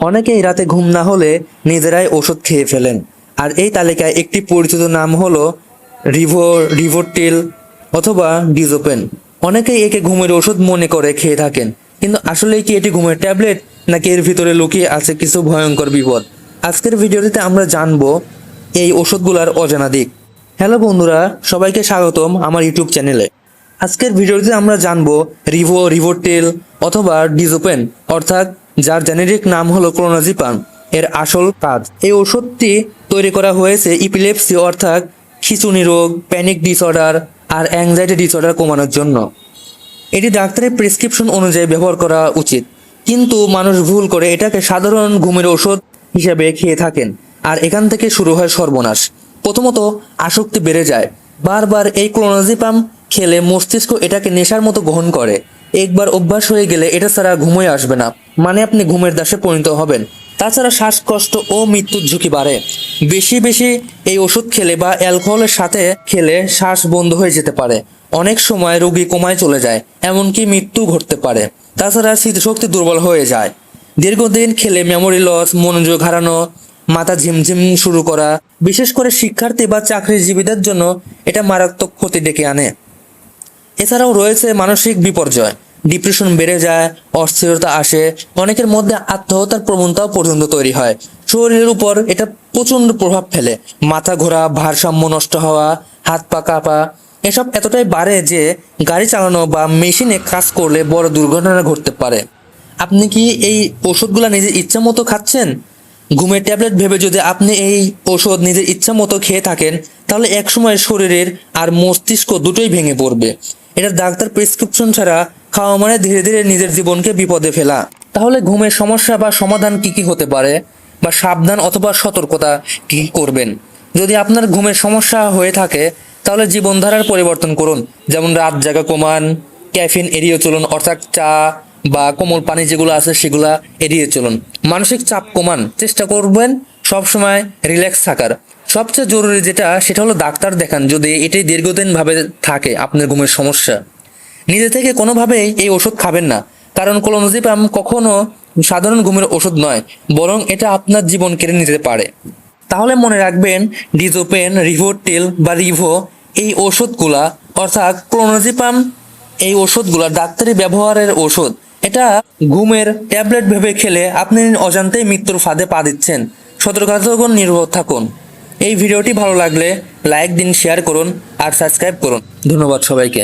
অনেকেই রাতে ঘুম না হলে নিজেরাই ওষুধ খেয়ে ফেলেন। আর এই তালিকায় একটি পরিচিত নাম হলো রিভো, রিভোটিল অথবা ডিজোপেন। অনেকেই একে ঘুমের ওষুধ মনে করে খেয়ে থাকেন। কিন্তু আসলে কি এটি ঘুমের ট্যাবলেট, নাকি এর ভিতরে লুকিয়ে আছে কিছু ভয়ঙ্কর বিপদ? আজকের ভিডিওটিতে আমরা জানব এই ওষুধগুলোর অজানা দিক। হ্যালো বন্ধুরা, সবাইকে স্বাগতম আমার ইউটিউব চ্যানেলে। আজকের ভিডিওতে আমরা জানব রিভো, রিভোটেল অথবা ডিজোপেন, অর্থাৎ যার জেনেরিক নাম হলো ক্লোনাজিপাম। এর আসল কাজ। এই ওষুধটি তৈরি করা হয়েছে ইপিলেপসি অর্থাৎ খিচুনি রোগ, প্যানিক ডিসঅর্ডার আর অ্যাংজাইটি ডিসঅর্ডার কমানোর জন্য। এটি ডাক্তারের প্রেসক্রিপশন অনুযায়ী ব্যবহার করা উচিত। কিন্তু মানুষ ভুল করে এটাকে সাধারণ ঘুমের ওষুধ হিসেবে খেয়ে থাকেন। আর এখান থেকে শুরু হয় সর্বনাশ। প্রথমত, আসক্তি বেড়ে যায়। বারবার এই ক্লোনাজিপাম খেলে মস্তিষ্ক এটাকে নেশার মতো গ্রহণ করে। একবার অভ্যাস হয়ে গেলে এটা ছাড়া ঘুমোয় আসবে না। মানে আপনি ঘুমের দাসে পরিণত হবেন। তাছাড়া শ্বাসকষ্ট ও মৃত্যুর ঝুঁকি বাড়ে। বেশি বেশি এই ওষুধ খেলে বা অ্যালকোহলের সাথে খেলে শ্বাস বন্ধ হয়ে যেতে পারে। অনেক সময় রোগী কোমায় চলে যায়, এমনকি মৃত্যু ঘটতে পারে। তাছাড়া স্মৃতিশক্তি দুর্বল হয়ে যায়। দীর্ঘদিন খেলে মেমোরি লস মনোযোগ হারানো, মাথা ঝিমঝিম শুরু করা, বিশেষ করে শিক্ষার্থী বা চাকরিজীবীদের জন্য এটা মারাত্মক ক্ষতি ডেকে আনে। এছাড়াও রয়েছে মানসিক বিপর্যয়। ডিপ্রেশন বেড়ে যায়, অস্থিরতা আসে, অনেকের মধ্যে আত্মহত্যার প্রবণতাও পর্যন্ত তৈরি হয়। শরীরের উপর এটা প্রচণ্ড প্রভাব ফেলে। মাথা ঘোরা, ভারসাম্য নষ্ট হওয়া, হাত পা কাঁপা, এসব এতটাই বাড়ে যে গাড়ি চালানো বা মেশিনে কাজ করলে বড় দুর্ঘটনা ঘটতে পারে। আপনি কি এই ওষুধগুলো নিজের ইচ্ছা মতো খাচ্ছেন? ঘুমের ট্যাবলেট ভেবে যদি আপনি এই ওষুধ নিজের ইচ্ছা মতো খেয়ে থাকেন, তাহলে একসময় শরীরের আর মস্তিষ্ক দুটোই ভেঙে পড়বে। এটা ডাক্তার প্রেসক্রিপশন ছাড়া খাওয়া মানে ধীরে ধীরে নিজের জীবনকে বিপদে ফেলা। তাহলে ঘুমের সমস্যা বা সমাধান কি কি হতে পারে? বা সাবধান অথবা সতর্কতা কি করবেন? যদি আপনার ঘুমের সমস্যা হয়ে থাকে, তাহলে জীবনধারার পরিবর্তন করুন। যেমন রাত জাগা কমান, ক্যাফিন এড়িয়ে চলুন, অর্থাৎ চা বা কোমল পানি যেগুলো আছে সেগুলা এড়িয়ে চলুন। মানসিক চাপ কমান, চেষ্টা করবেন সবসময় রিল্যাক্স থাকার। সবচেয়ে জরুরি যেটা, সেটা হলো ডাক্তার দেখান যদি এটাই দীর্ঘদিন ভাবে থাকে আপনার ঘুমের সমস্যা। নিজে থেকে কোনোভাবেই এই ওষুধ খাবেন না। কারণ কোলোনোজিপাম কখনো সাধারণ ঘুমের ওষুধ নয়, বরং এটা আপনার জীবন কেড়ে নিতে পারে। তাহলে মনে রাখবেন, ডিজোপেন রিভোটিল বা রিভো এই ওষুধগুলা, অর্থাৎ ক্লোনোজিপাম এই ওষুধগুলা ডাক্তারি ব্যবহারের ওষুধ, এটা ঘুমের ট্যাবলেট ভেবে খেলে আপনি অজান্তেই মৃত্যুর ফাঁদে পা দিচ্ছেন। সতর্কতা থাকুন নির্ভর থাকুন। এই ভিডিওটি ভালো লাগলে লাইক দিন, শেয়ার করুন আর সাবস্ক্রাইব করুন। ধন্যবাদ সবাইকে।